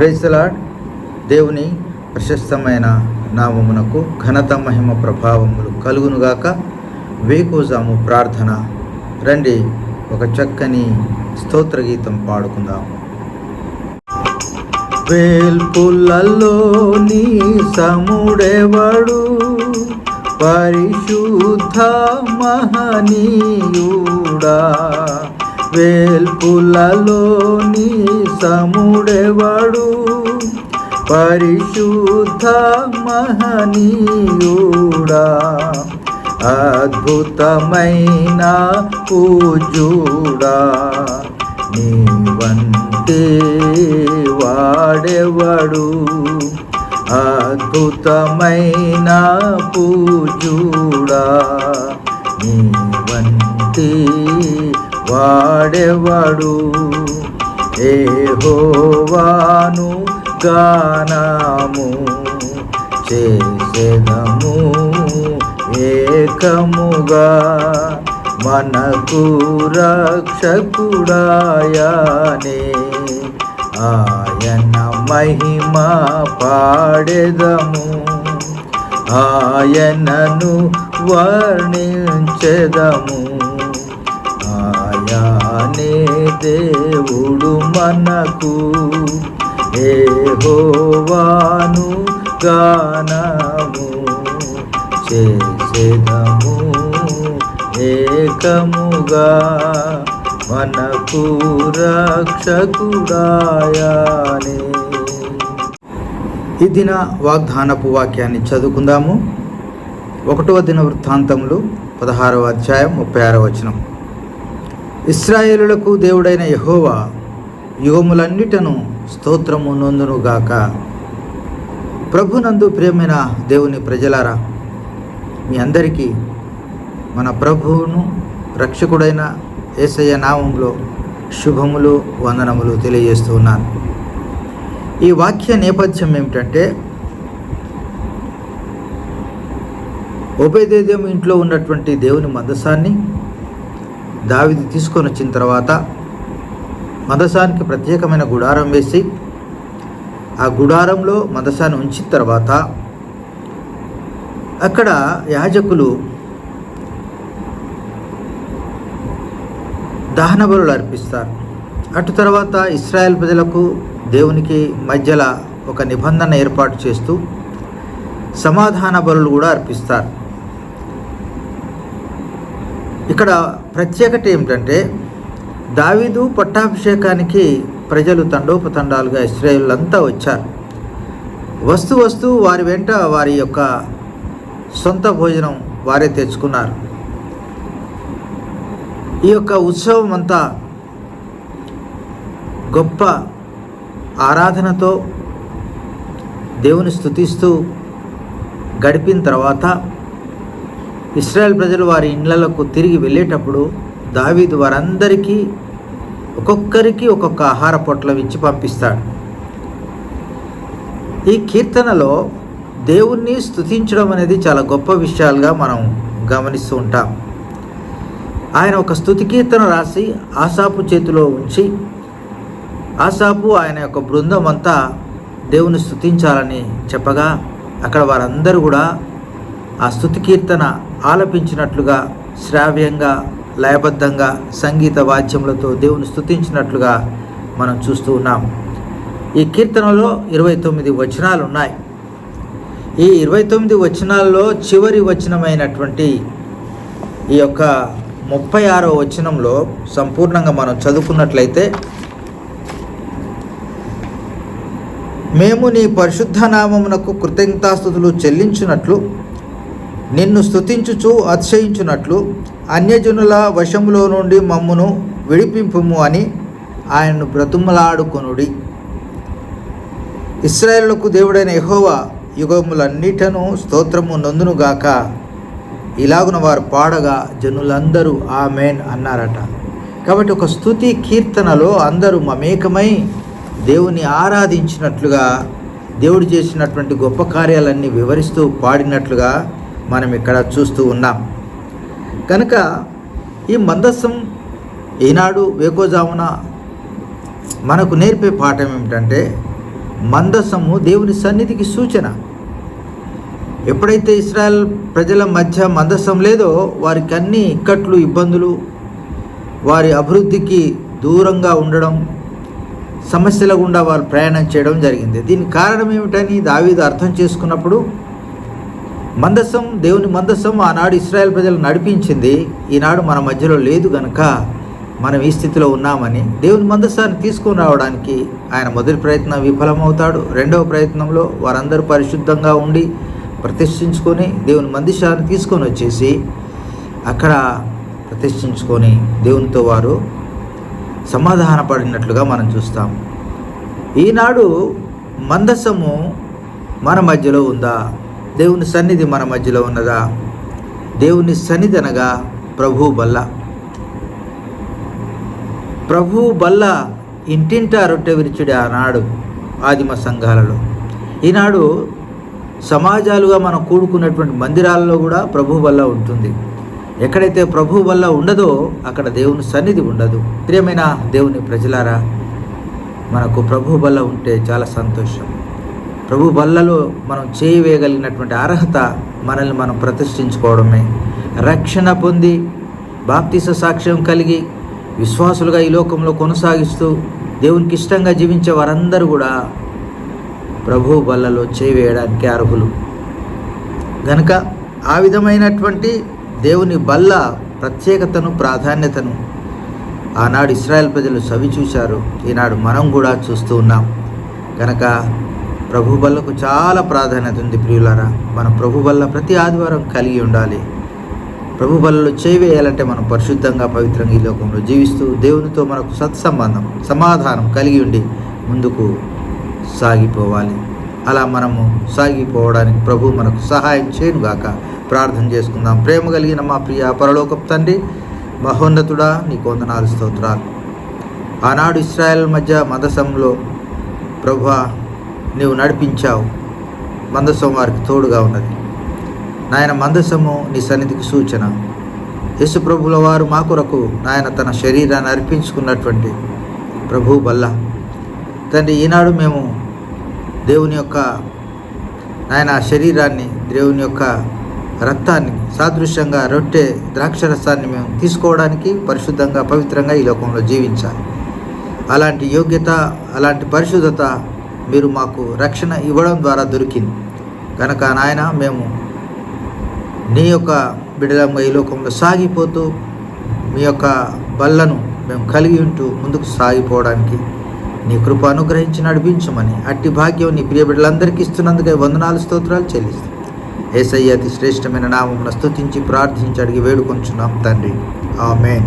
ప్రైజ్లాడ్ దేవుని ప్రశస్తమైన నామమునకు ఘనత మహిమ ప్రభావములు కలుగునుగాక వేకోజాము ప్రార్థన. రండి ఒక చక్కని స్తోత్ర గీతం పాడుకుందాము. వేల్పులలో నీ సముడెవడు? పరిశుద్ధ మహనీయుడా. వేల్పులలోని సముడెవడు? పరిశుద్ధ మహనీయుడా అద్భుతమైన పూజుడా నీ వంటే వాడెవడు? అద్భుతమైన పూజుడా నీ వంటే వాడెవడు. హోవాను గానము చేసేదము ఏకముగా. మనకు రక్షకుడాయనే. ఆయన మహిమ పాడెదము. ఆయనను వర్ణించెదము. జ్ఞానే దేవుడు మనకు. ఏహోవాను గానము చేసేదము ఏకముగా. మనకు రక్షకుడాయనే. ఈ దిన వాగ్దానపు వాక్యాన్ని చదువుకుందాము. ఒకటవ దిన వృత్తాంతములు పదహారవ అధ్యాయం ముప్పై ఆరవ వచనం. ఇస్రాయేలులకు దేవుడైన యహోవా యుగములన్నిటను స్తోత్రము నొందునుగాక ప్రభునందు ప్రియమైన దేవుని ప్రజలారా మీ అందరికీ మన ప్రభువును రక్షకుడైన ఏసయ్య నామంలో శుభములు వందనములు తెలియజేస్తూ ఉన్నాను. ఈ వాక్య నేపథ్యం ఏమిటంటే ఉపేదేద్యం ఇంట్లో ఉన్నటువంటి దేవుని మందసాన్ని దావిది తీసుకొని వచ్చిన తర్వాత మదసానికి ప్రత్యేకమైన గుడారం వేసి ఆ గుడారంలో మదసాన్ని ఉంచిన తర్వాత అక్కడ యాజకులు దహన బలులు అర్పిస్తారు. అటు తర్వాత ఇస్రాయెల్ ప్రజలకు దేవునికి మధ్యలో ఒక నిబంధన ఏర్పాటు చేస్తూ సమాధాన బలులు కూడా అర్పిస్తారు. ఇక్కడ ప్రత్యేకత ఏమిటంటే దావీదు పట్టాభిషేకానికి ప్రజలు తండోపతండాలుగా ఇస్రాయేళ్ళంతా వచ్చారు. వస్తు వస్తూ వారి వెంట వారి యొక్క సొంత భోజనం వారే తెచ్చుకున్నారు. ఈ యొక్క ఉత్సవం అంతా గొప్ప ఆరాధనతో దేవుని స్థుతిస్తూ గడిపిన తర్వాత ఇస్రాయల్ ప్రజలు వారి ఇండ్లకు తిరిగి వెళ్ళేటప్పుడు దావీదు వారందరికీ ఒక్కొక్కరికి ఒక్కొక్క ఆహార పొట్లం ఇచ్చి పంపిస్తాడు. ఈ కీర్తనలో దేవుణ్ణి స్థుతించడం అనేది చాలా గొప్ప విషయాలుగా మనం గమనిస్తూ ఉంటాం. ఆయన ఒక స్థుతి కీర్తన రాసి ఆసాపు చేతిలో ఉంచి ఆసాపు ఆయన యొక్క బృందం అంతా దేవుని స్థుతించాలని చెప్పగా అక్కడ వారందరూ కూడా ఆ స్థుతి కీర్తన ఆలపించినట్లుగా శ్రావ్యంగా లయబద్ధంగా సంగీత వాద్యములతో దేవుని స్థుతించినట్లుగా మనం చూస్తూ ఉన్నాం. ఈ కీర్తనలో ఇరవై తొమ్మిది వచనాలు ఉన్నాయి ఈ ఇరవై తొమ్మిది వచనాల్లో చివరి వచనమైనటువంటి ఈ యొక్క ముప్పై ఆరో వచనంలో సంపూర్ణంగా మనం చదువుకున్నట్లయితే మేము నీ పరిశుద్ధ నామమునకు కృతజ్ఞతాస్థుతులు చెల్లించినట్లు నిన్ను స్థుతించుచు అతిశయించున్నట్లు అన్యజనుల వశములో నుండి మమ్మును విడిపింపుము అని ఆయనను బ్రతుమలాడుకొనుడి. ఇస్రాయేళ్ళకు దేవుడైన ఎహోవా యుగములన్నిటను స్తోత్రము నొందునుగాక ఇలాగున వారు పాడగా జనులందరూ ఆమెన్ అన్నారట. కాబట్టి ఒక స్థుతి కీర్తనలో అందరూ మమేకమై దేవుని ఆరాధించినట్లుగా దేవుడు చేసినటువంటి గొప్ప కార్యాలన్నీ వివరిస్తూ పాడినట్లుగా మనం ఇక్కడ చూస్తూ ఉన్నాం. కనుక ఈ మందస్సం ఈనాడు వేకోజామున మనకు నేర్పే పాఠం ఏమిటంటే మందస్సము దేవుని సన్నిధికి సూచన. ఎప్పుడైతే ఇస్రాయల్ ప్రజల మధ్య మందస్సం లేదో వారికి అన్ని ఇక్కట్లు ఇబ్బందులు వారి అభివృద్ధికి దూరంగా ఉండడం సమస్యల గుండా వారు ప్రయాణం చేయడం జరిగింది. దీని కారణం ఏమిటని దావీదు అర్థం చేసుకున్నప్పుడు మందసం దేవుని మందసం ఆనాడు ఇస్రాయల్ ప్రజలు నడిపించింది. ఈనాడు మన మధ్యలో లేదు గనక మనం ఈ స్థితిలో ఉన్నామని దేవుని మందసాన్ని తీసుకొని రావడానికి ఆయన మొదటి ప్రయత్నం విఫలమవుతాడు. రెండవ ప్రయత్నంలో వారందరూ పరిశుద్ధంగా ఉండి ప్రతిష్ఠించుకొని దేవుని మందిశాన్ని తీసుకొని వచ్చేసి అక్కడ ప్రతిష్ఠించుకొని దేవునితో వారు సమాధానపడినట్లుగా మనం చూస్తాం. ఈనాడు మందసము మన మధ్యలో ఉందా? దేవుని సన్నిధి మన మధ్యలో ఉన్నదా? దేవుని సన్నిధి అనగా ప్రభు బల్ల. ప్రభు బల్ల ఇంటింట రొట్టె విరిచుడి ఆనాడు ఆదిమ సంఘాలలో. ఈనాడు సమాజాలుగా మనం కూడుకున్నటువంటి మందిరాలలో కూడా ప్రభు వల్ల ఉంటుంది. ఎక్కడైతే ప్రభు వల్ల ఉండదో అక్కడ దేవుని సన్నిధి ఉండదు. ప్రియమైన దేవుని ప్రజలారా మనకు ప్రభు వల్ల ఉంటే చాలా సంతోషం. ప్రభు బల్లలో మనం చేయవేయగలిగినటువంటి అర్హత మనల్ని మనం ప్రతిష్ఠించుకోవడమే. రక్షణ పొంది బాప్తిస సాక్ష్యం కలిగి విశ్వాసులుగా ఈ లోకంలో కొనసాగిస్తూ దేవునికి ఇష్టంగా జీవించే వారందరూ కూడా ప్రభు బల్లలో చేయవేయడానికి అర్హులు. గనుక ఆ విధమైనటువంటి దేవుని బల్ల ప్రత్యేకతను ప్రాధాన్యతను ఆనాడు ఇస్రాయల్ ప్రజలు చవి చూశారు ఈనాడు మనం కూడా చూస్తూ ఉన్నాం. కనుక ప్రభు బల్లకు చాలా ప్రాధాన్యత ఉంది ప్రియులారా. మనం ప్రభు బల్ల ప్రతి ఆదివారం కలిగి ఉండాలి. ప్రభు బలలో చేవేయాలంటే మనం పరిశుద్ధంగా పవిత్రంగా ఈ లోకంలో జీవిస్తూ దేవునితో మనకు సత్సంబంధం సమాధానం కలిగి ఉండి ముందుకు సాగిపోవాలి. అలా మనము సాగిపోవడానికి ప్రభు మనకు సహాయం చేయనుగాక ప్రార్థన చేసుకుందాం. ప్రేమ కలిగిన మా ప్రియ పరలోకపు తండ్రి మహోన్నతుడా నీ కొందనాలు స్తోత్రాలు. ఆనాడు ఇస్రాయల్ మధ్య మదసంలో ప్రభు నీవు నడిపించావు. మందసం వారికి తోడుగా ఉన్నది. నాయన మందసము నీ సన్నిధికి సూచన. యేసు ప్రభుల వారు మా కొరకు నాయన తన శరీరాన్ని అర్పించుకున్నటువంటి ప్రభు బల్ల. తండ్రి ఈనాడు మేము దేవుని యొక్క నాయన శరీరాన్ని దేవుని యొక్క రక్తాన్ని సాదృశ్యంగా రొట్టె ద్రాక్షరసాన్ని మేము తీసుకోవడానికి పరిశుద్ధంగా పవిత్రంగా ఈ లోకంలో జీవించాలి. అలాంటి యోగ్యత అలాంటి పరిశుద్ధత మీరు మాకు రక్షణ ఇవ్వడం ద్వారా దొరికింది. కనుక నాయన మేము నీ యొక్క బిడలంగా ఈ లోకంలో సాగిపోతూ మీ యొక్క బల్లను మేము కలిగి ఉంటూ ముందుకు సాగిపోవడానికి నీ కృప అనుగ్రహించి నడిపించమని అట్టి భాగ్యం నీ ప్రియ బిడ్డలందరికీ ఇస్తున్నందుకే వందనాలు స్తోత్రాలు చెల్లిస్తాం ఏసయ్య అతి శ్రేష్టమైన నామం స్తుతించి ప్రార్థించి అడిగి వేడుకొంచున్నాం తండ్రి. ఆమెన్.